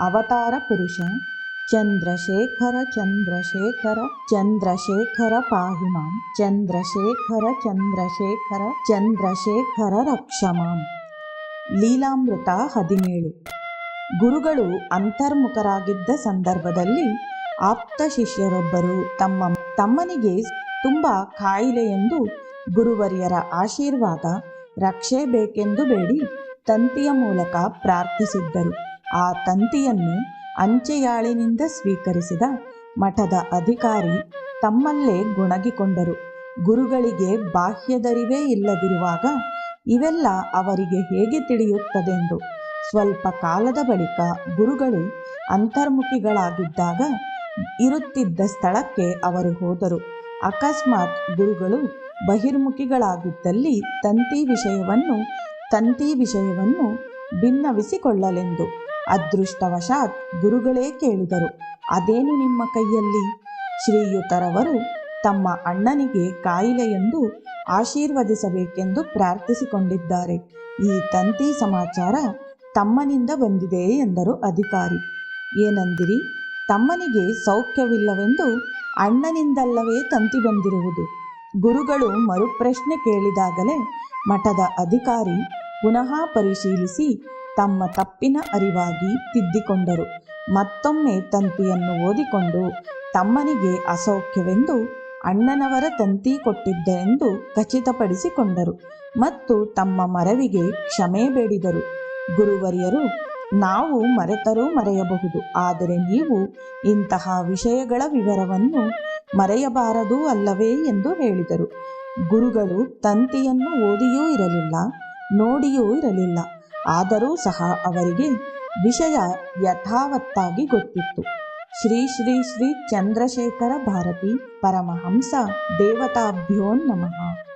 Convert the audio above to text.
ಅವತಾರ ಪುರುಷ, ಚಂದ್ರಶೇಖರ ಚಂದ್ರಶೇಖರ ಚಂದ್ರಶೇಖರ ಪಾಹಿ ಚಂದ್ರಶೇಖರ ಚಂದ್ರಶೇಖರ ಚಂದ್ರಶೇಖರ ರಕ್ಷಮಾಂ. ಲೀಲಾಮೃತ ಹದಿನೇಳು. ಗುರುಗಳು ಅಂತರ್ಮುಖರಾಗಿದ್ದ ಸಂದರ್ಭದಲ್ಲಿ ಆಪ್ತ ಶಿಷ್ಯರೊಬ್ಬರು ತಮ್ಮ ತಮ್ಮನಿಗೆ ತುಂಬ ಕಾಯಿಲೆ ಎಂದು ಗುರುವರಿಯರ ಆಶೀರ್ವಾದ, ರಕ್ಷೆ ಬೇಕೆಂದು ಬೇಡಿ ತಂತಿಯ ಮೂಲಕ ಪ್ರಾರ್ಥಿಸಿದ್ದರು. ಆ ತಂತಿಯನ್ನು ಅಂಚೆಯಾಳಿನಿಂದ ಸ್ವೀಕರಿಸಿದ ಮಠದ ಅಧಿಕಾರಿ ತಮ್ಮಲ್ಲೇ ಗುಣಗಿಕೊಂಡರು. ಗುರುಗಳಿಗೆ ಬಾಹ್ಯದರಿವೇ ಇಲ್ಲದಿರುವಾಗ ಇವೆಲ್ಲ ಅವರಿಗೆ ಹೇಗೆ ತಿಳಿಯುತ್ತದೆಂದು ಸ್ವಲ್ಪ ಕಾಲದ ಬಳಿಕ ಗುರುಗಳು ಅಂತರ್ಮುಖಿಗಳಾಗಿದ್ದಾಗ ಇರುತ್ತಿದ್ದ ಸ್ಥಳಕ್ಕೆ ಅವರು ಹೋದರು. ಅಕಸ್ಮಾತ್ ಗುರುಗಳು ಬಹಿರ್ಮುಖಿಗಳಾಗಿದ್ದಲ್ಲಿ ತಂತಿ ವಿಷಯವನ್ನು ತಂತಿ ವಿಷಯವನ್ನು ಭಿನ್ನವಿಸಿಕೊಳ್ಳಲೆಂದು ಅದೃಷ್ಟವಶಾತ್ ಗುರುಗಳೇ ಕೇಳಿದರು. ಅದೇನು ನಿಮ್ಮ ಕೈಯಲ್ಲಿ? ಶ್ರೀಯುತರವರು ತಮ್ಮ ಅಣ್ಣನಿಗೆ ಕಾಯಿಲೆಯೆಂದು ಆಶೀರ್ವದಿಸಬೇಕೆಂದು ಪ್ರಾರ್ಥಿಸಿಕೊಂಡಿದ್ದಾರೆ. ಈ ತಂತಿ ಸಮಾಚಾರ ತಮ್ಮನಿಂದ ಬಂದಿದೆ ಎಂದರು ಅಧಿಕಾರಿ. ಏನಂದಿರಿ? ತಮ್ಮನಿಗೆ ಸೌಖ್ಯವಿಲ್ಲವೆಂದು ಅಣ್ಣನಿಂದಲ್ಲವೇ ತಂತಿ ಬಂದಿರುವುದು. ಗುರುಗಳು ಮರುಪ್ರಶ್ನೆ ಕೇಳಿದಾಗಲೇ ಮಠದ ಅಧಿಕಾರಿ ಪುನಃ ಪರಿಶೀಲಿಸಿ ತಮ್ಮ ತಪ್ಪಿನ ಅರಿವಾಗಿ ತಿದ್ದಿಕೊಂಡರು. ಮತ್ತೊಮ್ಮೆ ತಂತಿಯನ್ನು ಓದಿಕೊಂಡು, ತಮ್ಮನಿಗೆ ಅಸೌಖ್ಯವೆಂದು ಅಣ್ಣನವರ ತಂತಿ ಕೊಟ್ಟಿದ್ದೆಂದು ಖಚಿತಪಡಿಸಿಕೊಂಡರು ಮತ್ತು ತಮ್ಮ ಮರವಿಗೆ ಕ್ಷಮೆ ಬೇಡಿದರು. ಗುರುವರಿಯರು, ನಾವು ಮರೆತರೂ ಮರೆಯಬಹುದು, ಆದರೆ ನೀವು ಇಂತಹ ವಿಷಯಗಳ ವಿವರವನ್ನು ಮರೆಯಬಾರದು ಅಲ್ಲವೇ ಎಂದು ಹೇಳಿದರು. ಗುರುಗಳು ತಂತಿಯನ್ನು ಓದಿಯೂ ಇರಲಿಲ್ಲ, ನೋಡಿಯೂ ಇರಲಿಲ್ಲ. ಆದರೂ ಸಹ ಅವರಿಗೆ ವಿಷಯ ಯಥಾವತ್ತಾಗಿ ಗೊತ್ತಿತ್ತು. ಶ್ರೀ ಶ್ರೀ ಶ್ರೀ ಚಂದ್ರಶೇಖರ ಭಾರತಿ ಪರಮಹಂಸ ದೇವತಾಭ್ಯೋ ನಮಃ.